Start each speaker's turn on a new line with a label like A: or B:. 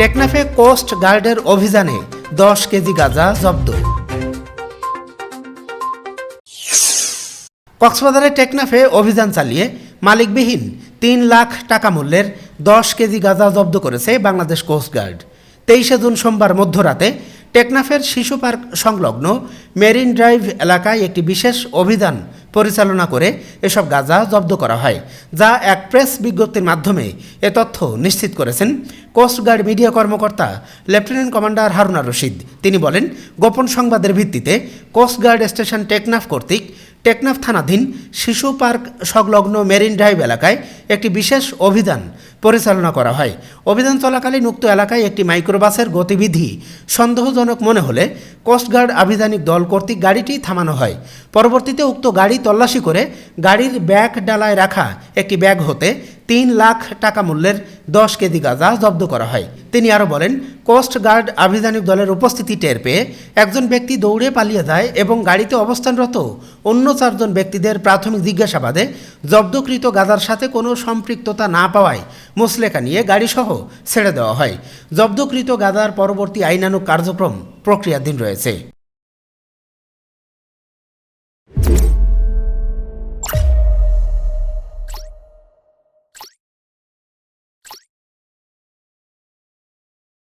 A: টেকনাফে coast গার্ডের অভিযানে দশ কেজি গাঁজা জব্দ। কক্সবাজারের টেকনাফে অভিযান চালিয়ে মালিকবিহীন তিন লাখ টাকা মূল্যের দশ কেজি গাঁজা জব্দ করেছে বাংলাদেশ কোস্টগার্ড তেইশে জুন সোমবার মধ্যরাতে টেকনাফের শিশু পার্ক সংলগ্ন মেরিন ড্রাইভ এলাকায় একটি বিশেষ অভিযান পরিচালনা করে এসব গাঁজা জব্দ করা হয়, যা এক প্রেস বিজ্ঞপ্তির মাধ্যমে এ তথ্য নিশ্চিত করেছেন। কোস্টগার্ড মিডিয়া কর্মকর্তা লেফটেন্যান্ট কমান্ডার হারুনা রশিদ। তিনি বলেন, গোপন সংবাদের ভিত্তিতে কোস্টগার্ড স্টেশন টেকনাফ কর্তৃক টেকনাফ থানাধীন শিশু পার্ক সংলগ্ন মেরিন ড্রাইভ এলাকায় একটি বিশেষ অভিযান পরিচালনা করা হয়। অভিযান চলাকালীন উক্ত এলাকায় একটি মাইক্রোবাসের গতিবিধি সন্দেহজনক মনে হলে কোস্টগার্ড আভিধানিক দল কর্তৃক গাড়িটি থামানো হয়। পরবর্তীতে উক্ত গাড়ি তল্লাশি করে গাড়ির ব্যাগ ডালায় রাখা একটি ব্যাগ হতে তিন লাখ টাকা মূল্যের দশ কেজি গাঁজা জব্দ করা হয়। তিনি আরও বলেন, কোস্ট গার্ড আভিযানিক দলের উপস্থিতি টের পেয়ে একজন ব্যক্তি দৌড়ে পালিয়ে যায় এবং গাড়িতে অবস্থানরত অন্য চারজন ব্যক্তিদের প্রাথমিক জিজ্ঞাসাবাদে জব্দকৃত গাঁজার সাথে কোনো সম্পৃক্ততা না পাওয়ায় মুসলেকা নিয়ে গাড়িসহ ছেড়ে দেওয়া হয়। জব্দকৃত গাঁজার পরবর্তী আইনানুক কার্যক্রম প্রক্রিয়াধীন রয়েছে।